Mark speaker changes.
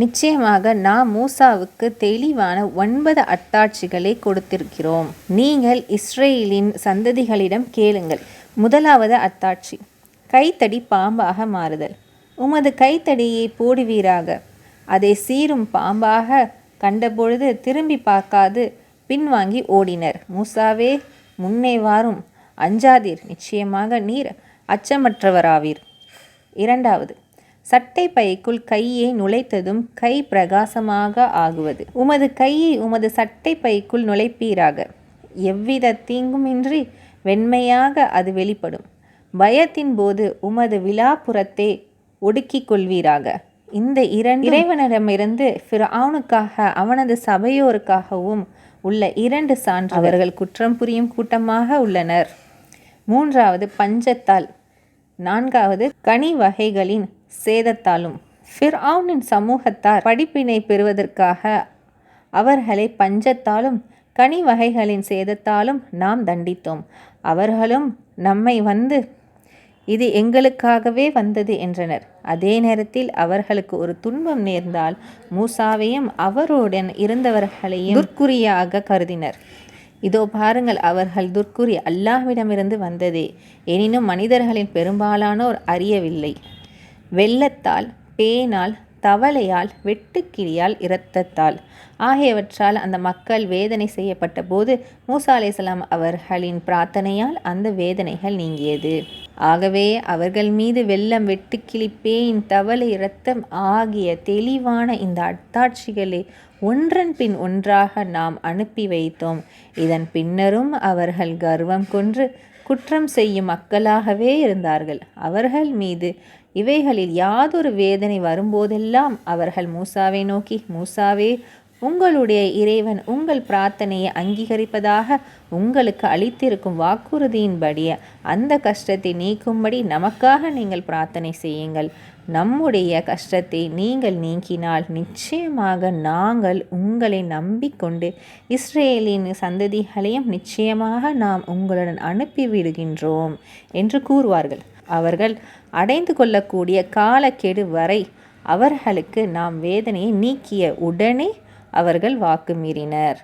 Speaker 1: நிச்சயமாக நாம் மூசாவுக்கு தெளிவான ஒன்பது அத்தாட்சிகளை கொடுத்திருக்கிறோம். நீங்கள் இஸ்ரேலின் சந்ததிகளிடம் கேளுங்கள். முதலாவது அத்தாட்சி கைத்தடி பாம்பாக மாறுதல். உமது கைத்தடியை போடுவீராக. அதை சீரும் பாம்பாக கண்டபொழுது திரும்பி பார்க்காது பின்வாங்கி ஓடினர். மூசாவே முன்னே வாரும். அஞ்சாதீர் நிச்சயமாக நீர் அச்சமற்றவராவீர். இரண்டாவது சட்டை பைக்குள் கையை நுழைத்ததும் கை பிரகாசமாக ஆகுவது. உமது கையை உமது சட்டை பைக்குள் நுழைப்பீராக. எவ்வித தீங்குமின்றி வெண்மையாக அது வெளிப்படும். பயத்தின் போது உமது விழாப்புறத்தை ஒடுக்கிக் கொள்வீராக. இந்த இரண்டு இறைவனிடமிருந்து ஃபிரௌனுக்காக அவனது சபையோருக்காகவும் உள்ள இரண்டு சான்று அவர்கள் குற்றம் புரியும் கூட்டமாக உள்ளனர். மூன்றாவது பஞ்சத்தால். நான்காவது கனி வகைகளின் சேதத்தாலும். ஃபிர்ஆனின் சமூகத்தார் படிப்பினை பெறுவதற்காக அவர்களை பஞ்சத்தாலும் கனி வகைகளின் சேதத்தாலும் நாம் தண்டித்தோம். அவர்களும் நம்மை வந்து இது எங்களுக்காகவே வந்தது என்றனர். அதே நேரத்தில் அவர்களுக்கு ஒரு துன்பம் நேர்ந்தால் மூசாவையும் அவருடன் இருந்தவர்களையும் துர்க்குறியாக கருதினர். இதோ பாருங்கள் அவர்கள் துர்க்குறி அல்லாஹ்விடமிருந்து வந்ததே. எனினும் மனிதர்களின் பெரும்பாலானோர் அறியவில்லை. வெள்ளத்தால் பேனால் தவளையால் வெட்டுக்கிளியால் இரத்தத்தால். ஆகியவற்றால் அந்த மக்கள் வேதனை செய்யப்பட்ட போது மூசா அலைசலாம் அவர்களின் பிரார்த்தனையால் அந்த வேதனைகள் நீங்கியது. ஆகவே அவர்கள் மீது வெள்ளம் வெட்டுக்கிளி பேயின் தவளை இரத்தம் ஆகிய தெளிவான இந்த அத்தாட்சிகளை ஒன்றன் பின் ஒன்றாக நாம் அனுப்பி வைத்தோம். இதன் பின்னரும் அவர்கள் கர்வம் கொன்று குற்றம் செய்யும் மக்களாகவே இருந்தார்கள். அவர்கள் மீது இவைகளில் யாதொரு வேதனை வரும்போதெல்லாம் அவர்கள் மூசாவை நோக்கி மூசாவே உங்களுடைய இறைவன் உங்கள் பிரார்த்தனையை அங்கீகரிப்பதாக உங்களுக்கு அளித்திருக்கும் வாக்குறுதியின்படி அந்த கஷ்டத்தை நீக்கும்படி நமக்காக நீங்கள் பிரார்த்தனை செய்யுங்கள். நம்முடைய கஷ்டத்தை நீங்கள் நீக்கினால் நிச்சயமாக நாங்கள் உங்களை நம்பிக்கொண்டு இஸ்ரேலின் சந்ததிகளையும் நிச்சயமாக நாம் உங்களுடன் அனுப்பிவிடுகின்றோம் என்று கூறுவார்கள். அவர்கள் அடைந்து கொள்ளக்கூடிய காலக்கெடு வரை அவர்களுக்கு நாம் வேதனையை நீக்கிய உடனே அவர்கள் வாக்கு மீறினர்